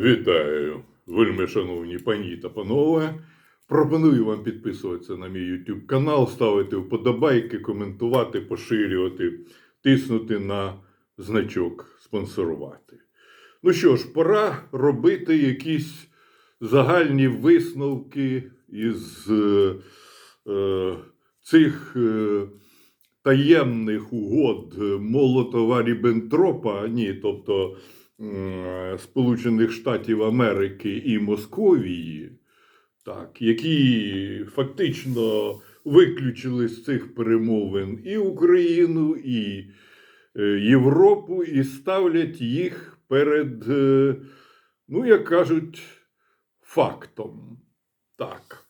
Вітаю, вельми шановні пані та панове. Пропоную вам підписуватися на мій YouTube канал, ставити вподобайки, коментувати, поширювати, тиснути на значок спонсорувати. Ну що ж, пора робити якісь загальні висновки із е, е, цих е, таємних угод Молотова Ріббентропа, ні, тобто Сполучених Штатів Америки і Московії, так, які фактично виключили з цих перемовин і Україну, і е, Європу, і ставлять їх перед, е, ну, як кажуть, фактом. Так.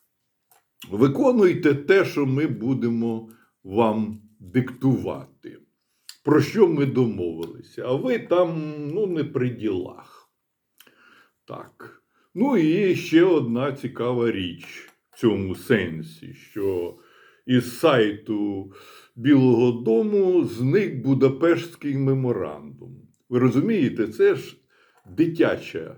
Виконуйте те, що ми будемо вам диктувати. Про що ми домовилися? А ви там ну, не при ділах. Так. Ну і ще одна цікава річ в цьому сенсі, що із сайту Білого Дому зник Будапештський меморандум. Ви розумієте, це ж дитяча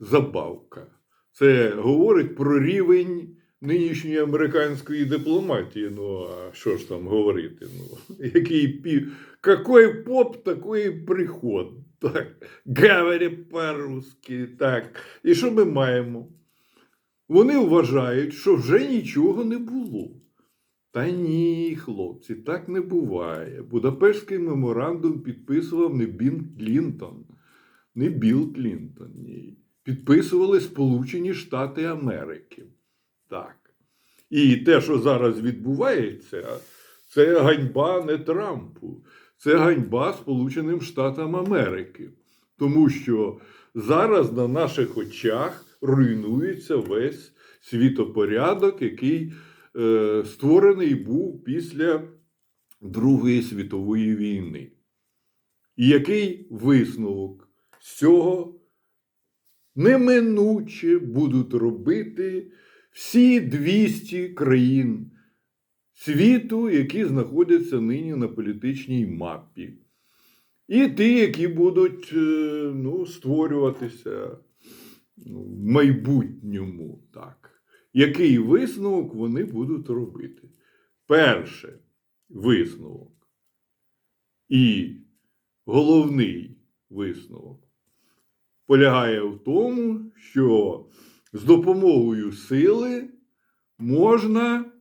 забавка. Це говорить про рівень нинішньої американської дипломатії. Ну, а що ж там говорити? Ну, який пів... Какой поп, такий приход. Так, говори по-русски. Так. І що ми маємо? Вони вважають, що вже нічого не було. Та ні, хлопці, так не буває. Будапештський меморандум підписував не Бін Клінтон, не Білл Клінтон. Ні. Підписували Сполучені Штати Америки. Так. І те, що зараз відбувається, це ганьба не Трампу, це ганьба Сполученим Штатам Америки. Тому що зараз на наших очах руйнується весь світопорядок, який е, створений був після Другої світової війни. І який висновок з цього неминуче будуть робити всі 200 країн світу, які знаходяться нині на політичній мапі. І ті, які будуть е, ну, створюватися ну, в майбутньому. Так. Який висновок вони будуть робити? Перше висновок. І головний висновок полягає в тому, що з допомогою сили можна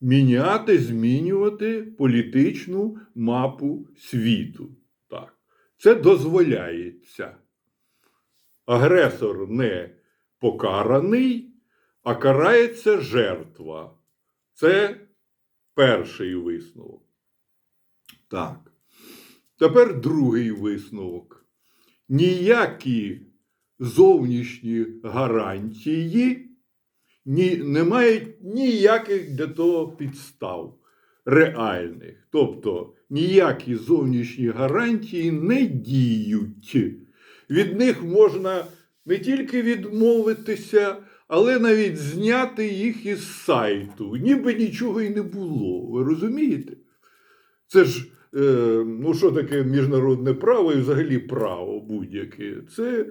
міняти, змінювати політичну мапу світу. Так. Це дозволяється. Агресор не покараний, а карається жертва. Це перший висновок. Так. Тепер другий висновок. Ніякі зовнішні гарантії ні, не мають ніяких для того підстав реальних. Тобто ніякі зовнішні гарантії не діють. Від них можна не тільки відмовитися, але навіть зняти їх із сайту. Ніби нічого й не було. Ви розумієте? Це ж, е, ну що таке міжнародне право і взагалі право будь-яке? Це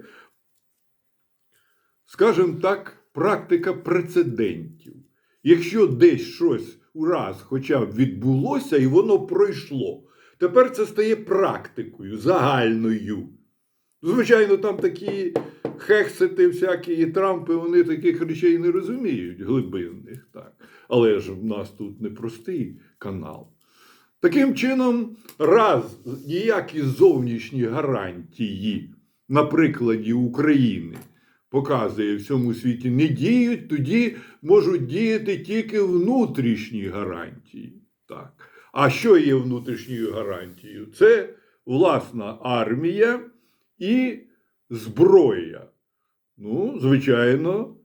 скажімо так, практика прецедентів. Якщо десь щось ураз хоча б відбулося і воно пройшло, тепер це стає практикою загальною. Звичайно, там такі хексити, всякі і Трампи, вони таких речей не розуміють, глибинних. так. Але ж в нас тут непростий канал. Таким чином, раз ніякі зовнішні гарантії на прикладі України показує всьому світі, не діють, тоді можуть діяти тільки внутрішні гарантії. Так. А що є внутрішньою гарантією? Це власна армія і зброя. Ну, звичайно,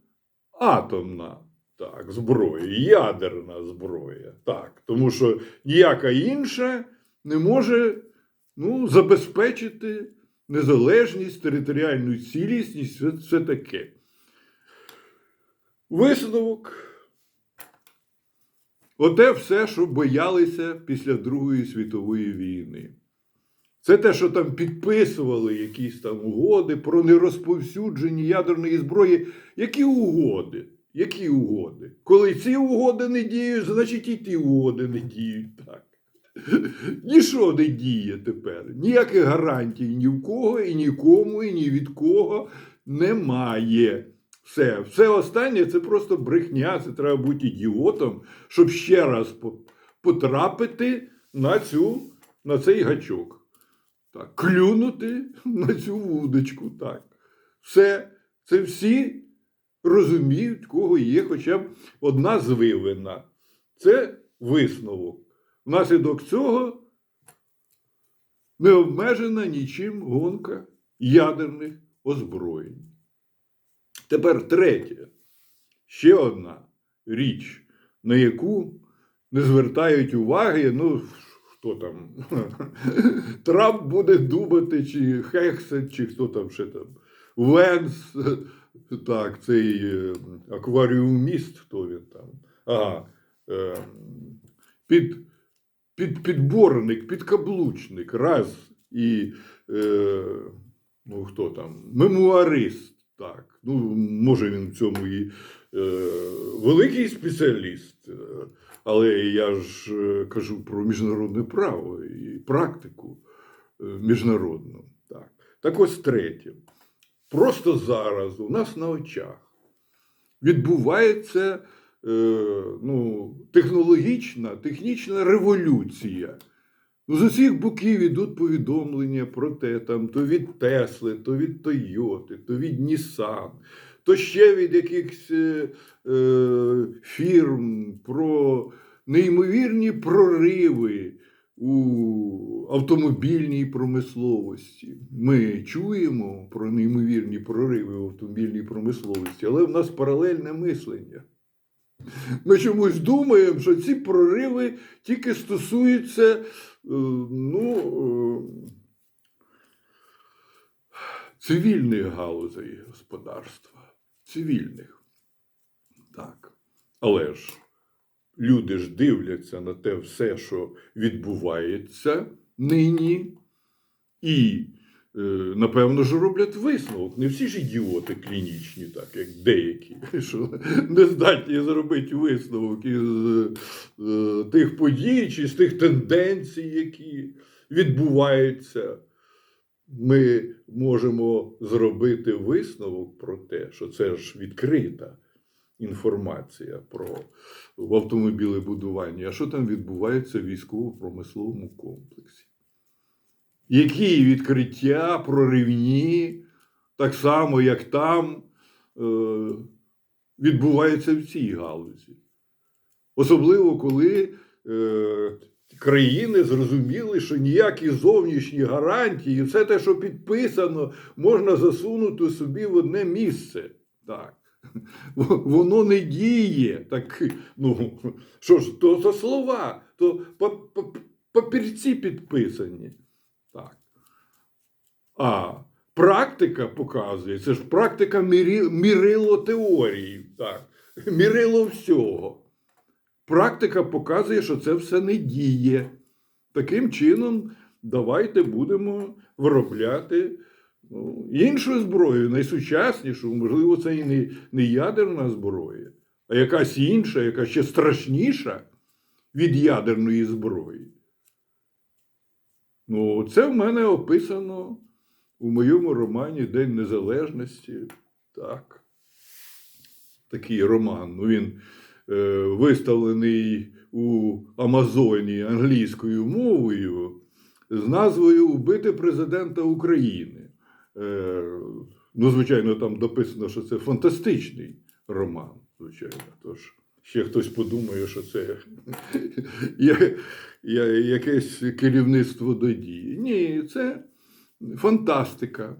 атомна так, зброя, ядерна зброя. Так, тому що ніяка інша не може ну, забезпечити незалежність, територіальну цілісність, все, все таке. Висновок. Оте все, що боялися після Другої світової війни. Це те, що там підписували якісь там угоди про нерозповсюдження ядерної зброї. Які угоди? Які угоди? Коли ці угоди не діють, значить і ті угоди не діють так. Нічого не діє тепер. Ніяких гарантій ні в кого, і нікому, і ні від кого немає. Все, все останнє це просто брехня. Це треба бути ідіотом, щоб ще раз потрапити на, цю, на цей гачок. Так, клюнути на цю вудочку. Так. Все, це всі розуміють, кого є хоча б одна звивина. Це висновок. Внаслідок цього не обмежена нічим гонка ядерних озброєнь. Тепер третє. Ще одна річ, на яку не звертають уваги, ну, хто там, Трамп буде думати, чи Хексет, чи хто там ще там, Венс, так, цей е, акваріуміст, хто він там. Ага, е, під, під, підборник, підкаблучник, раз і е, ну, хто там, мемуарист. Так, ну, може він в цьому і е, великий спеціаліст, е, але я ж е, кажу про міжнародне право і практику е, міжнародну. Так. так ось третє. Просто зараз у нас на очах відбувається ну, технологічна, технічна революція. Ну, з усіх боків ідуть повідомлення про те, там, то від Тесли, то від Тойоти, то від Нісан, то ще від якихось е, е, фірм про неймовірні прориви у автомобільній промисловості. Ми чуємо про неймовірні прориви в автомобільній промисловості, але в нас паралельне мислення. Ми чомусь думаємо, що ці прориви тільки стосуються е, ну, е, цивільних галузей господарства. Цивільних. Так. Але ж люди ж дивляться на те все, що відбувається нині, і, напевно, ж роблять висновок. Не всі ж ідіоти клінічні, так, як деякі, що не здатні зробити висновок із е, тих подій чи з тих тенденцій, які відбуваються. Ми можемо зробити висновок про те, що це ж відкрита інформація про в автомобілебудуванні, а що там відбувається в військово-промисловому комплексі. Які відкриття проривні, так само, як там, е, відбуваються в цій галузі. Особливо, коли е, країни зрозуміли, що ніякі зовнішні гарантії, все те, що підписано, можна засунути собі в одне місце. Так. Воно не діє. Так, ну, що ж, то за слова, то па- па- папірці підписані. А практика показує, це ж практика мірило теорії, так, мірило всього. Практика показує, що це все не діє. Таким чином, давайте будемо виробляти ну, іншу зброю, найсучаснішу, можливо, це і не, не ядерна зброя, а якась інша, яка ще страшніша від ядерної зброї. Ну, це в мене описано у моєму романі День Незалежності. Так. Такий роман. Ну, він е, виставлений у Амазоні англійською мовою з назвою Убити президента України. Е, ну, звичайно, там дописано, що це фантастичний роман. Звичайно. Тож ще хтось подумає, що це я- я- якесь керівництво до дії. Ні, це фантастика.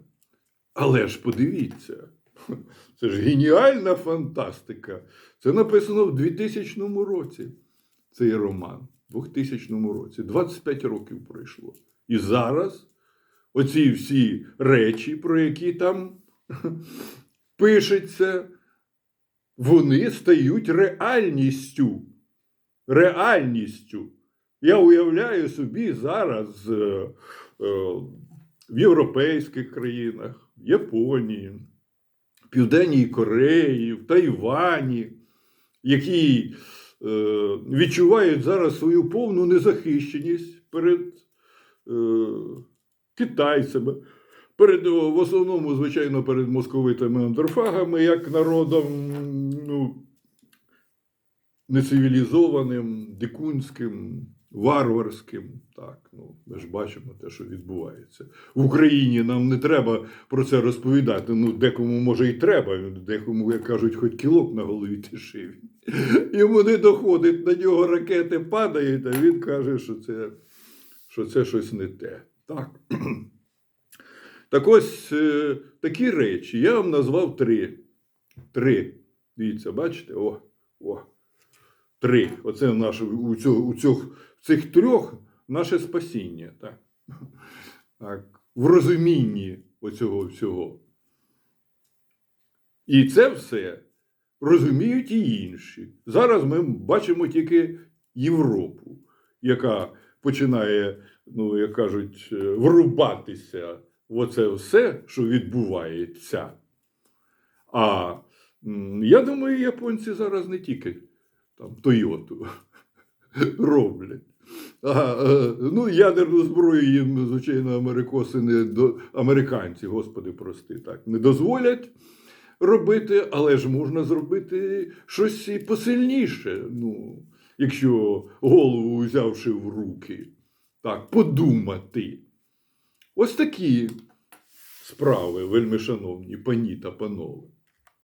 Але ж подивіться, це ж геніальна фантастика. Це написано в 2000 році. Цей роман. В 2000 році. 25 років пройшло. І зараз оці всі речі, про які там пишеться, вони стають реальністю. Реальністю. Я уявляю собі зараз е, в європейських країнах, в Японії, в Південній Кореї, в Тайвані, які е, відчувають зараз свою повну незахищеність перед е, китайцями, перед, в основному, звичайно, перед московитами андрофагами, як народом ну, нецивілізованим, дикунським, варварським. Так, ну, ми ж бачимо те, що відбувається. В Україні нам не треба про це розповідати. Ну, декому може і треба, декому, як кажуть, хоч кілок на голові тишив. Йому не доходить, на нього ракети падають, а він каже, що це, що це щось не те. Так. Так ось е, такі речі. Я вам назвав три. Три. Дивіться, бачите? О, о. Три. Оце в наш, у, цього, у в цих трьох наше спасіння. Так. Так. В розумінні оцього всього. І це все розуміють і інші. Зараз ми бачимо тільки Європу, яка починає, ну, як кажуть, е, врубатися в оце все, що відбувається. А я думаю, японці зараз не тільки там Тойоту роблять. А, е, ну, ядерну зброю їм, звичайно, америкоси не до американці, господи, прости, так, не дозволять робити, але ж можна зробити щось посильніше. Ну, якщо голову взявши в руки, так, подумати. Ось такі справи, вельми шановні пані та панове.